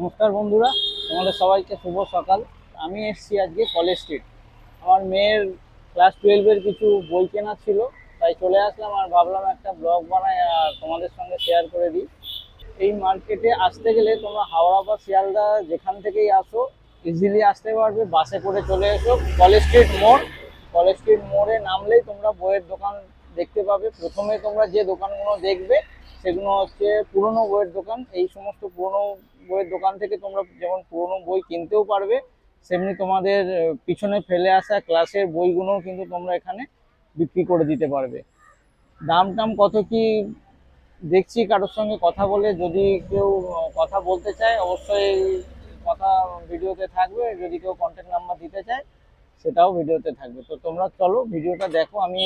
নমস্কার বন্ধুরা, তোমাদের সবাইকে শুভ সকাল। আমি এসেছি আজকে কলেজ স্ট্রিট। আমার মেয়ের ক্লাস টুয়েলভের কিছু বই কেনা ছিল, তাই চলে আসলাম আর ভাবলাম একটা ব্লগ বানাই আর তোমাদের সঙ্গে শেয়ার করে দিই। এই মার্কেটে আসতে গেলে তোমরা হাওড়া বা শিয়ালদা যেখান থেকেই আসো ইজিলি আসতে পারবে বাসে করে চলে এসো। কলেজ স্ট্রিট মোড়, কলেজ স্ট্রিট মোড়ে নামলেই তোমরা বইয়ের দোকান দেখতে পাবে। প্রথমে তোমরা যে দোকানগুলো দেখবে, সেগুলো হচ্ছে পুরনো বইয়ের দোকান। এই সমস্ত পুরনো বইয়ের দোকান থেকে তোমরা যেমন পুরনো বই কিনতেও পারবে, সেমনি তোমাদের পিছনে ফেলে আসা ক্লাসের বইগুলোও কিন্তু তোমরা এখানে বিক্রি করে দিতে পারবে। দাম টাম কত কি দেখছি, কারোর সঙ্গে কথা বলে যদি কেউ কথা বলতে চায়, অবশ্যই কথা ভিডিওতে থাকবে। যদি কেউ কন্ট্যাক্ট নাম্বার দিতে চায় সেটাও ভিডিওতে থাকবে। তো তোমরা চলো ভিডিওটা দেখো, আমি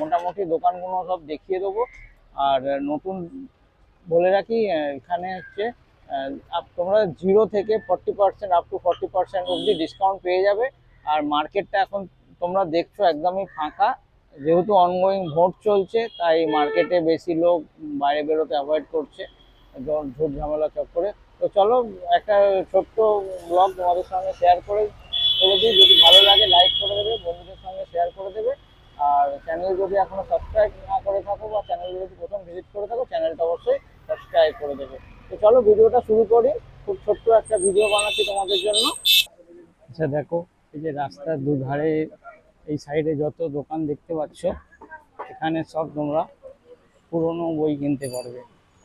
মোটামুটি দোকানগুলো সব দেখিয়ে দেবো। আর নতুন বলে রাখি এখানে হচ্ছে তোমরা জিরো থেকে forty percent up to forty percent অবধি ডিসকাউন্ট পেয়ে যাবে। আর মার্কেটটা এখন তোমরা দেখছ একদমই ফাঁকা। যেহেতু অনগোয়িং ভোট চলছে, তাই মার্কেটে বেশি লোক বাইরে বেরোতে অ্যাভয়েড করছে ঝুট ঝামেলা চক্করে। তো চলো, একটা ছোট্ট ব্লগ তোমাদের সঙ্গে শেয়ার করে করে দিই। যদি ভালো লাগে লাইক করে দেবে, বন্ধুদের সঙ্গে শেয়ার করে দেবে। আর চ্যানেল যদি এখনও সাবস্ক্রাইব না করে থাকো বা চ্যানেল যদি প্রথম ভিজিট করে থাকো চ্যানেলটা অবশ্যই সাবস্ক্রাইব করে দেবে। তো চলো, ভিডিওটা শুরু করি। খুব ছোট্ট একটা ভিডিও বানাচ্ছি তোমাদের জন্য। আচ্ছা দেখো, এই যে রাস্তার দুধারে, এই সাইডে যত দোকান দেখতে পাচ্ছ, এখানে সব তোমরা পুরনো বই কিনতে পারবে।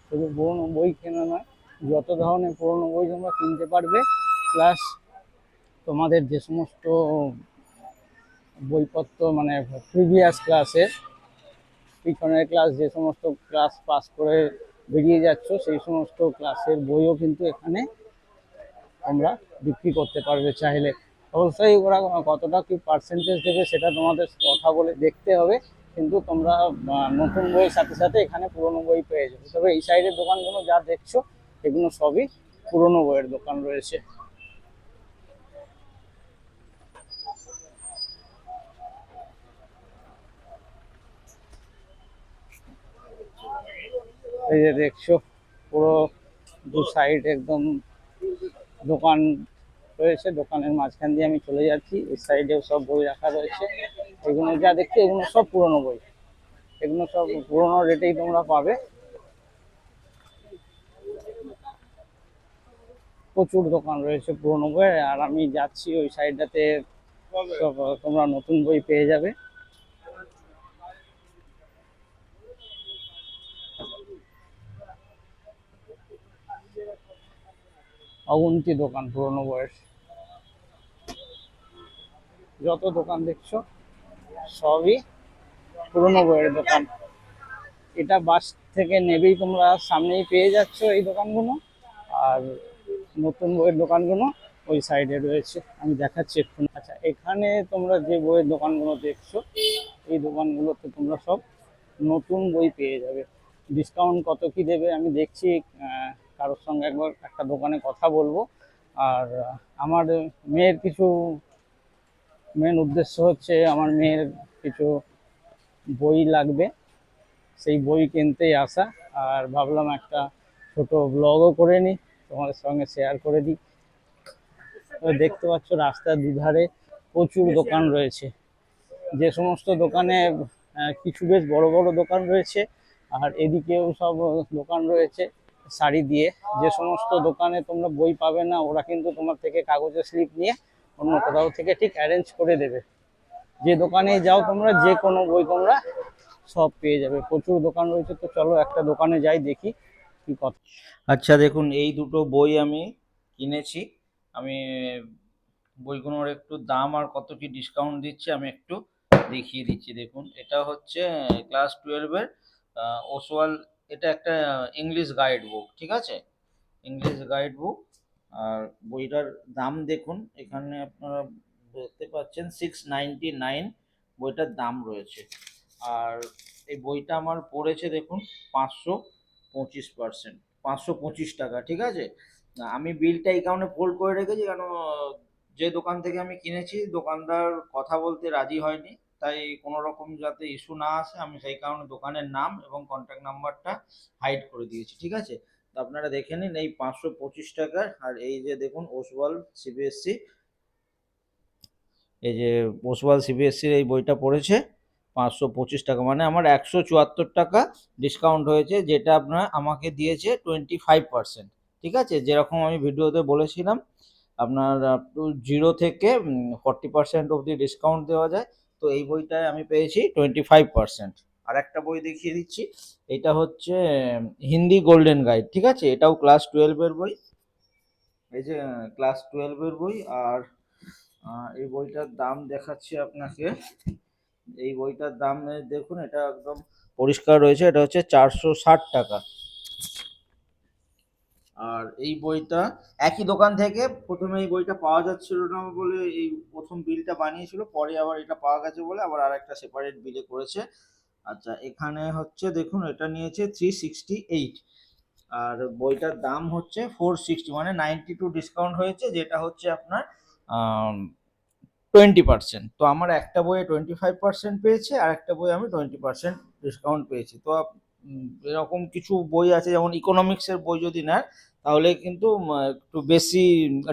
শুধু পুরনো বই কেনা নয়, যত ধরনের পুরনো বই তোমরা কিনতে পারবে প্লাস তোমাদের যে সমস্ত বইপত্র মানে প্রিভিয়াস ক্লাসের পিছনের ক্লাস যে সমস্ত ক্লাস পাস করে বেরিয়ে যাচ্ছ, সেই সমস্ত ক্লাসের বইও কিন্তু এখানে তোমরা বিক্রি করতে পারবে চাইলে। অবশ্যই ওরা কতটা কি পার্সেন্টেজ দেবে সেটা তোমাদের কথা বলে দেখতে হবে, কিন্তু তোমরা নতুন বইয়ের সাথে সাথে এখানে পুরনো বই পেয়ে যাবে। তবে এই সাইডের দোকানগুলো যা দেখছ, এগুলো সবই পুরনো বইয়ের দোকান রয়েছে। এই যে দেখছ, পুরো দু সাইড একদম দোকান রয়েছে। দোকানের মাঝখান দিয়ে আমি চলে যাচ্ছি। এই সাইডেও সব বই রাখা রয়েছে। এগুলো যা দেখছি, এগুলো সব পুরনো বই। এগুলো সব পুরনো রেটেই তোমরা পাবে। প্রচুর দোকান রয়েছে পুরনো বইয়ের। আর আমি যাচ্ছি ওই সাইডটাতে সব, তোমরা নতুন বই পেয়ে যাবে। অগুন্তি দোকান, পুরনো বয়স। যত দোকান দেখছ, সবই পুরনো বইয়ের দোকান। এটা বাস থেকে নেবেই তোমরা, সামনেই পেয়ে যাচ্ছ এই দোকানগুলো। আর নতুন বইয়ের দোকানগুলো ওই সাইডে রয়েছে। আমি দেখাচ্ছি একটু আচ্ছা এখানে তোমরা যে বইয়ের দোকানগুলো দেখছ, এই দোকানগুলোতে তোমরা সব নতুন বই পেয়ে যাবে। ডিসকাউন্ট কত কি দেবে আমি দেখছি কারোর সঙ্গে একবার একটা দোকানে কথা বলব। আর আমার মেয়ের কিছু মেন উদ্দেশ্য হচ্ছে আমার মেয়ের কিছু বই লাগবে। সেই বই কিনতেই আসা। আর ভাবলাম একটা ছোট ব্লগও করে নিই, তোমাদের সঙ্গে শেয়ার করে দিই। দেখতে পাচ্ছ রাস্তার দুধারে প্রচুর দোকান রয়েছে। যে সমস্ত দোকানে কিছু বেশ বড় বড় দোকান রয়েছে, আর এদিকেও সব দোকান রয়েছে। শাড়ি দিয়ে যে সমস্ত দোকানে তোমরা বই পাবে না, ওরা কিন্তু তোমার থেকে কাগজের স্লিপ নিয়ে অন্য কোথাও থেকে ঠিক অ্যারেঞ্জ করে দেবে। যে দোকানে যাও তোমরা, যে কোনো বই তোমরা সব পেয়ে যাবে। প্রচুর দোকান রয়েছে তো চলো একটা দোকানে যাই, দেখি কি কথা। আচ্ছা দেখুন, এই দুটো বই আমি কিনেছি। আমি বইগুলোর একটু দাম আর কত কি ডিসকাউন্ট দিচ্ছে আমি একটু দেখিয়ে দিচ্ছি। দেখুন, এটা হচ্ছে ক্লাস টুয়েলভের ওসওয়াল এটা একটা ইংলিশ গাইড বুক ঠিক আছে? ইংলিশ গাইড বুক আর বইটার দাম দেখুন, এখানে আপনারা দেখতে পাচ্ছেন সিক্স নাইনটি নাইন বইটার দাম রয়েছে। আর এই বইটা আমার পড়েছে দেখুন পাঁচশো পঁচিশ পার্সেন্ট পাঁচশো পঁচিশ টাকা, ঠিক আছে? আমি বিলটা এই কারণে ফোল্ড করে রেখেছি, কেন যে দোকান থেকে আমি কিনেছি, দোকানদার কথা বলতে রাজি হয়নি। তাই কোনো রকম যাতে ইস্যু না আসে, আমি সেই কারণে দোকানের নাম এবং কন্ট্যাক্ট নাম্বারটা হাইড করে দিয়েছি, ঠিক আছে? তো আপনারা দেখে নিন, এই পাঁচশো পঁচিশ টাকার, আর এই যে দেখুন ওসওয়াল সিবিএসসি এই যে ওসওয়াল সিবিএসসির এই বইটা পড়েছে, পাঁচশো পঁচিশ টাকা মানে আমার একশো চুয়াত্তর টাকা ডিসকাউন্ট হয়েছে, যেটা আপনার আমাকে দিয়েছে টোয়েন্টি ফাইভ পার্সেন্ট ঠিক আছে? যেরকম আমি ভিডিওতে বলেছিলাম, আপনার আপ টু জিরো থেকে ফর্টি পার্সেন্ট অবধি ডিসকাউন্ট দেওয়া যায় তো এই বইটায় আমি পেয়েছি টোয়েন্টি ফাইভ পার্সেন্ট আর একটা বই দেখিয়ে দিচ্ছি, এটা হচ্ছে হিন্দি গোল্ডেন গাইড, ঠিক আছে? এটাও ক্লাস টুয়েলভের বই। এই যে, ক্লাস টুয়েলভের বই, আর এই বইটার দাম দেখাচ্ছি আপনাকে। এই বইটার দাম দেখুন, এটা একদম পরিষ্কার রয়েছে, এটা হচ্ছে চারশো ষাট টাকা। আর এই বইটা একই দোকান থেকে প্রথমে এই বইটা পাওয়া যাচ্ছিল না বলে এই প্রথম বিলটা বানিয়েছিল, পরে আবার এটা পাওয়া গেছে বলে আবার আর একটা সেপারেট বিলে করেছে। আচ্ছা এখানে হচ্ছে দেখুন, এটা নিয়েছে থ্রি সিক্সটি এইট আর বইটার দাম হচ্ছে ফোর সিক্সটি মানে নাইনটি টু ডিসকাউন্ট হয়েছে, যেটা হচ্ছে আপনার টোয়েন্টি পার্সেন্ট তো আমার একটা বইয়ে টোয়েন্টি ফাইভ পার্সেন্ট পেয়েছে, আর একটা বই আমি টোয়েন্টি পার্সেন্ট ডিসকাউন্ট পেয়েছি। তো এরকম কিছু বই আছে, যেমন ইকোনমিক্সের বই যদি নেন তাহলে কিন্তু একটু বেশি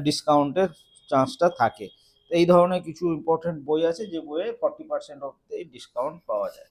ডিসকাউন্টের চান্সটা থাকে। এই ধরনের কিছু ইম্পর্টেন্ট বই আছে, যে বইয়ে ফর্টি পার্সেন্ট অফ ডিসকাউন্ট পাওয়া যায়।